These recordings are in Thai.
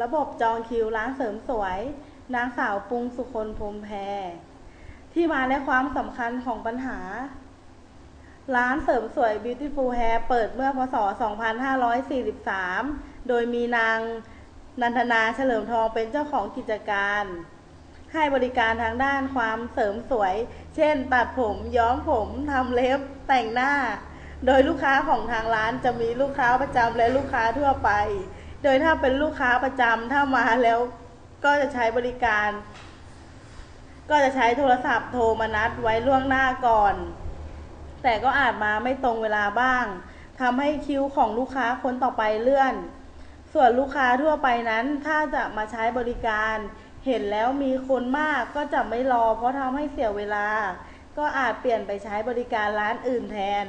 ระบบจองคิวร้านเสริมสวย นางสาวปรุงสุคนพรมแพร ที่มาและความสำคัญของปัญหา ร้านเสริมสวย Beautiful Hair เปิดเมื่อพศ 2543 โดยมีนางนันทนาเฉลิมทองเป็นเจ้าของกิจการ ให้บริการทางด้านความเสริมสวย เช่น ตัดผมย้อมผมทำเล็บแต่งหน้า โดยลูกค้าของทางร้านจะมีลูกค้าประจำและลูกค้าทั่วไป โดยถ้าเป็นลูกค้าประจำถ้ามาแล้วก็จะใช้บริการ ก็จะใช้โทรศัพท์โทรมานัดไว้ล่วงหน้าก่อน แต่ก็อาจมาไม่ตรงเวลาบ้างทำให้คิวของลูกค้าคนต่อไปเลื่อน ส่วนลูกค้าทั่วไปนั้น ถ้าจะมาใช้บริการ เห็นแล้วมีคนมากก็จะไม่รอ เพราะทำให้เสียเวลา ก็อาจเปลี่ยนไปใช้บริการร้านอื่นแทน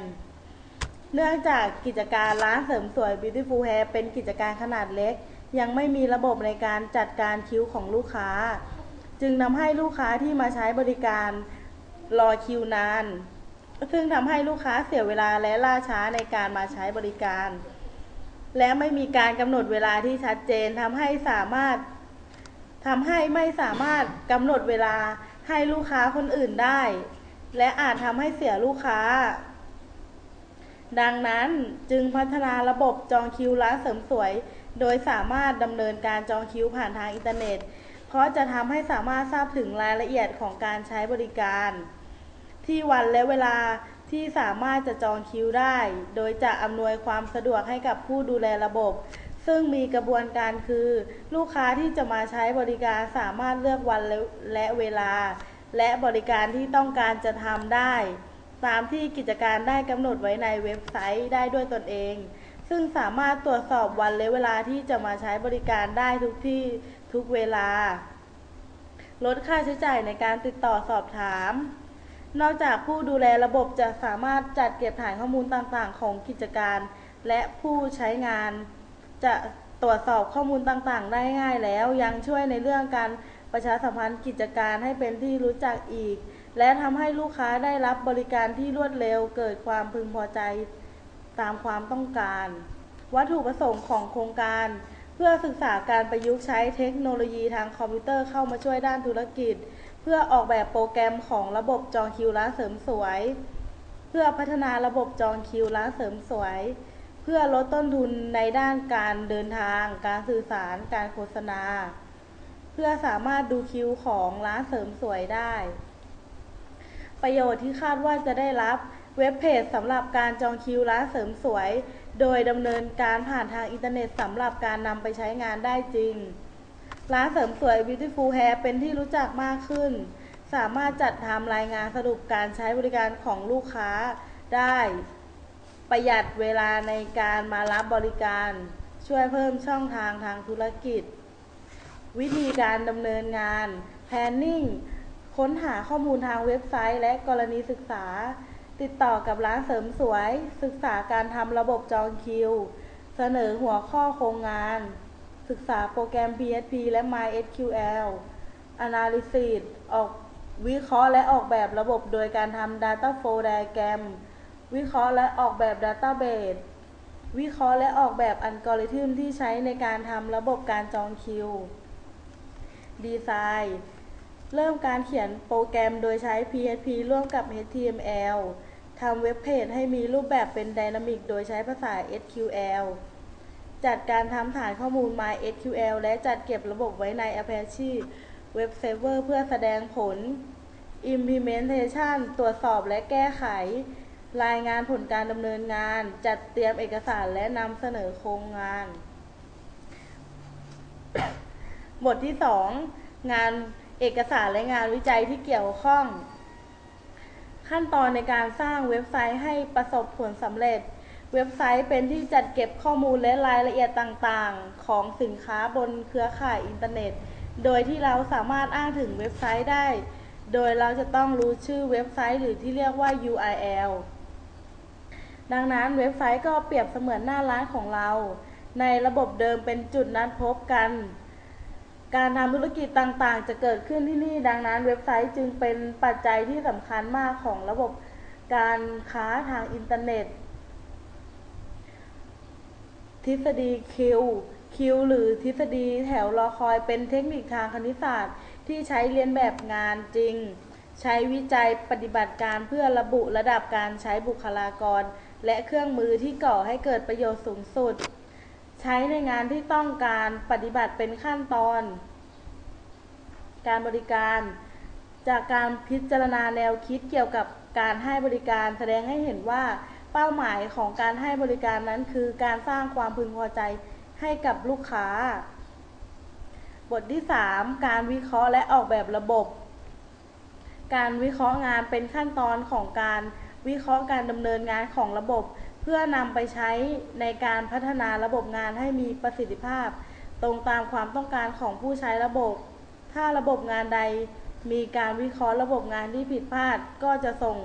เนื่องจากกิจการร้านเสริมสวย Beautiful Hair เป็นกิจการขนาดเล็ก ยังไม่มีระบบในการจัดการคิวของลูกค้า จึงทำให้ลูกค้าที่มาใช้บริการรอคิวนาน ซึ่งทำให้ลูกค้าเสียเวลาและล่าช้าในการมาใช้บริการ และไม่มีการกำหนดเวลาที่ชัดเจนทำให้สามารถทำให้ไม่สามารถกำหนดเวลาให้ลูกค้าคนอื่นได้ และอาจทำให้เสียลูกค้า ดังนั้นจึงพัฒนาระบบจองคิวร้านเสริมสวย โดยสามารถดำเนินการจองคิวผ่านทางอินเทอร์เน็ต เพราะจะทำให้สามารถทราบถึงรายละเอียดของการใช้บริการ ที่วันและเวลาที่สามารถจะจองคิวได้ โดยจะอำนวยความสะดวกให้กับผู้ดูแลระบบ ซึ่งมีกระบวนการคือ ลูกค้าที่จะมาใช้บริการสามารถเลือกวันและเวลา และบริการที่ต้องการจะทำได้ ตามที่กิจการได้กำหนดไว้ในเว็บไซต์ได้ด้วยตนเอง ซึ่งสามารถตรวจสอบวันและเวลาที่จะมาใช้บริการได้ทุกที่ทุกเวลา ลดค่าใช้จ่ายในการติดต่อสอบถาม นอกจากผู้ดูแลระบบจะสามารถจัดเก็บฐานข้อมูลต่างๆ ของกิจการ และผู้ใช้งาน จะตรวจสอบข้อมูลต่างๆ ได้ง่ายแล้วยังช่วยในเรื่องการประชาสัมพันธ์กิจการให้เป็นที่รู้จักอีก และทำให้ลูกค้าได้รับบริการที่รวดเร็ว เกิดความพึงพอใจตามความต้องการ วัตถุประสงค์ของโครงการ เพื่อศึกษาการประยุกต์ใช้เทคโนโลยีทางคอมพิวเตอร์เข้ามาช่วยด้านธุรกิจ เพื่อออกแบบโปรแกรมของระบบจองคิวร้านเสริมสวย เพื่อพัฒนาระบบจองคิวร้านเสริมสวย เพื่อลดต้นทุนในด้านการเดินทาง การสื่อสาร การโฆษณา เพื่อสามารถดูคิวของร้านเสริมสวยได้ ประโยชน์ที่คาดว่าจะได้รับเว็บเพจสำหรับการจองคิวร้านเสริมสวย โดยดำเนินการผ่านทางอินเทอร์เน็ตสำหรับการนำไปใช้งานได้จริง ร้านเสริมสวย Beautiful Hair เป็นที่รู้จักมากขึ้น สามารถจัดทำรายงานสรุปการใช้บริการของลูกค้าได้ ประหยัดเวลาในการมารับบริการ ช่วยเพิ่มช่องทางทางธุรกิจ วิธีการดำเนินงาน Planning ค้นหาข้อมูลทางเว็บไซต์ และกรณีศึกษา ติดต่อกับร้านเสริมสวย ศึกษาการทำระบบจองคิว เสนอหัวข้อโครงงาน ศึกษาโปรแกรม PHP และ MySQL Analysis ออกวิเคราะห์และออกแบบระบบโดยการทำ Data Flow Diagram วิเคราะห์และออกแบบ Database วิเคราะห์และออกแบบอัลกอริทึมที่ใช้ในการทำระบบการจองคิว ดีไซน์ เริ่มการเขียนโปรแกรมโดยใช้ PHP ร่วมกับ HTML ทำเว็บเพจให้มีรูปแบบเป็นไดนามิกโดยใช้ภาษา SQL จัดการทำฐานข้อมูล MySQL และจัดเก็บระบบไว้ใน Apache Web Server เพื่อแสดงผล Implementation ตรวจสอบและแก้ไข รายงานผลการดำเนินงาน จัดเตรียมเอกสารและนำเสนอโครงงาน บทที่ 2 งาน เอกสารและงานวิจัยที่เกี่ยวข้อง ขั้นตอนในการสร้างเว็บไซต์ให้ประสบผลสำเร็จ เว็บไซต์เป็นที่จัดเก็บข้อมูลและรายละเอียดต่างๆ ของสินค้าบนเครือข่ายอินเทอร์เน็ต โดยที่เราสามารถอ้างถึงเว็บไซต์ได้ โดยเราจะต้องรู้ชื่อเว็บไซต์หรือที่เรียกว่า URL ดังนั้นเว็บไซต์ก็เปรียบเสมือนหน้าร้านของเรา ในระบบเดิมเป็นจุดนัดพบกัน การทำธุรกิจต่างๆ จะเกิดขึ้นที่นี่ดังนั้น เว็บไซต์จึงเป็นปัจจัยที่สำคัญมากของระบบการค้าทางอินเทอร์เน็ต ทฤษฎี Q คิวหรือทฤษฎีแถวรอคอยเป็นเทคนิคทางคณิตศาสตร์ที่ใช้เรียนแบบงานจริง ใช้วิจัยปฏิบัติการเพื่อระบุระดับการใช้บุคลากร และเครื่องมือที่ก่อให้เกิดประโยชน์สูงสุด ใช้ในงานที่ต้องการปฏิบัติเป็นขั้นตอน การบริการ จากการพิจารณาแนวคิดเกี่ยวกับการให้บริการแสดงให้เห็นว่าเป้าหมายของการให้บริการนั้นคือการสร้างความพึงพอใจให้กับลูกค้า บทที่ 3 การวิเคราะห์และออกแบบระบบ การวิเคราะห์งานเป็นขั้นตอนของการวิเคราะห์การดำเนินงานของระบบ เพื่อนำไปใช้ในการพัฒนาระบบงานให้มีประสิทธิภาพ ตรงตามความต้องการของผู้ใช้ระบบ ถ้าระบบงานใดมีการวิเคราะห์ระบบงานที่ผิดพลาด ก็จะส่ง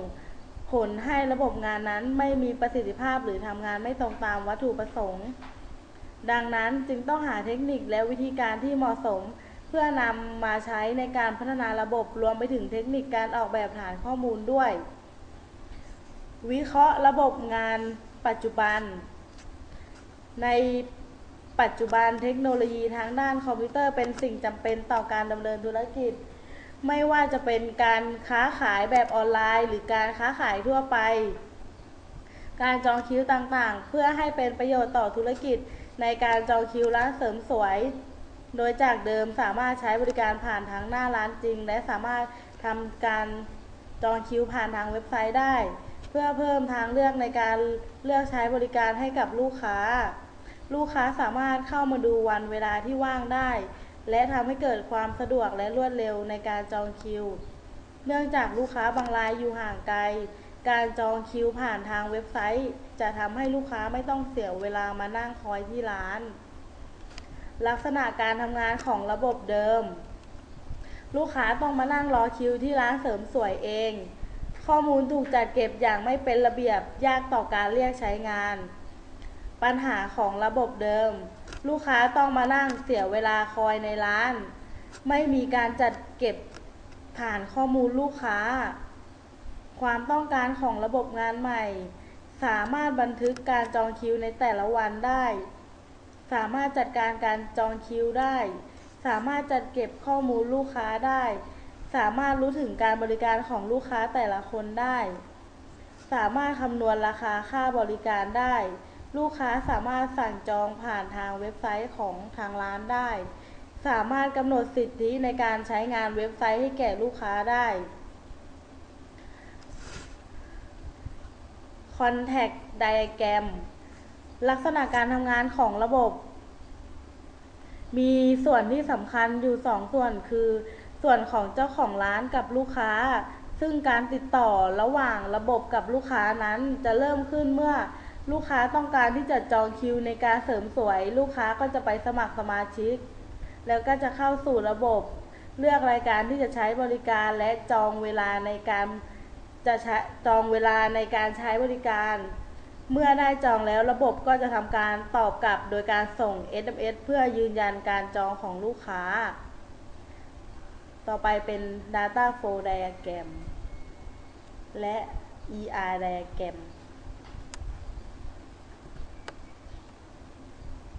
ผลให้ระบบงานนั้นไม่มีประสิทธิภาพหรือทำงานไม่ตรงตามวัตถุประสงค์ ดังนั้นจึงต้องหาเทคนิคและวิธีการที่เหมาะสม เพื่อนำมาใช้ในการพัฒนาระบบรวมไปถึงเทคนิคการออกแบบฐานข้อมูลด้วย วิเคราะห์ระบบงาน ปัจจุบัน ในปัจจุบันเทคโนโลยีทางด้านคอมพิวเตอร์เป็นสิ่งจำเป็นต่อการดำเนินธุรกิจ ไม่ว่าจะเป็นการค้าขายแบบออนไลน์ หรือการค้าขายทั่วไป การจองคิวต่างๆ เพื่อให้เป็นประโยชน์ต่อธุรกิจ ในการจองคิวร้านเสริมสวย โดยจากเดิมสามารถใช้บริการผ่านทางหน้าร้านจริง และสามารถทำการจองคิวผ่านทางเว็บไซต์ได้ เพื่อเพิ่มทางเลือกในการเลือกใช้บริการให้กับลูกค้า ลูกค้าสามารถเข้ามาดูวันเวลาที่ว่างได้ และทำให้เกิดความสะดวกและรวดเร็วในการจองคิว เนื่องจากลูกค้าบางรายอยู่ห่างไกล การจองคิวผ่านทางเว็บไซต์ จะทำให้ลูกค้าไม่ต้องเสียเวลามานั่งคอยที่ร้าน ลักษณะการทำงานของระบบเดิม ลูกค้าต้องมานั่งรอคิวที่ร้านเสริมสวยเอง ข้อมูลถูกจัดเก็บอย่างไม่เป็นระเบียบยากต่อการเรียกใช้งาน ปัญหาของระบบเดิม ลูกค้าต้องมานั่งเสียเวลาคอยในร้าน ไม่มีการจัดเก็บฐานข้อมูลลูกค้า ความต้องการของระบบงานใหม่ สามารถบันทึกการจองคิวในแต่ละวันได้ สามารถจัดการการจองคิวได้ สามารถจัดเก็บข้อมูลลูกค้าได้ สามารถรู้ถึงการบริการของลูกค้าแต่ละคนได้ สามารถคำนวณราคาค่าบริการได้ ลูกค้าสามารถสั่งจองผ่านทางเว็บไซต์ของทางร้านได้ สามารถกำหนดสิทธิในการใช้งานเว็บไซต์ให้แก่ลูกค้าได้ Contact Diagram ลักษณะการทำงานของระบบ มีส่วนที่สำคัญอยู่สองส่วนคือ ส่วนของเจ้าของร้านกับลูกค้า ซึ่งการติดต่อระหว่างระบบกับลูกค้านั้นจะเริ่มขึ้นเมื่อลูกค้าต้องการที่จะจองคิวในการเสริมสวย ลูกค้าก็จะไปสมัครสมาชิก แล้วก็จะเข้าสู่ระบบ เลือกรายการที่จะใช้บริการและจองเวลาในการจะใช้จองเวลาในการใช้บริการ เมื่อได้จองแล้วระบบก็จะทำการตอบกลับโดยการส่ง SMS เพื่อยืนยันการจองของลูกค้า ต่อไปเป็น Data Flow Diagram และ ER Diagram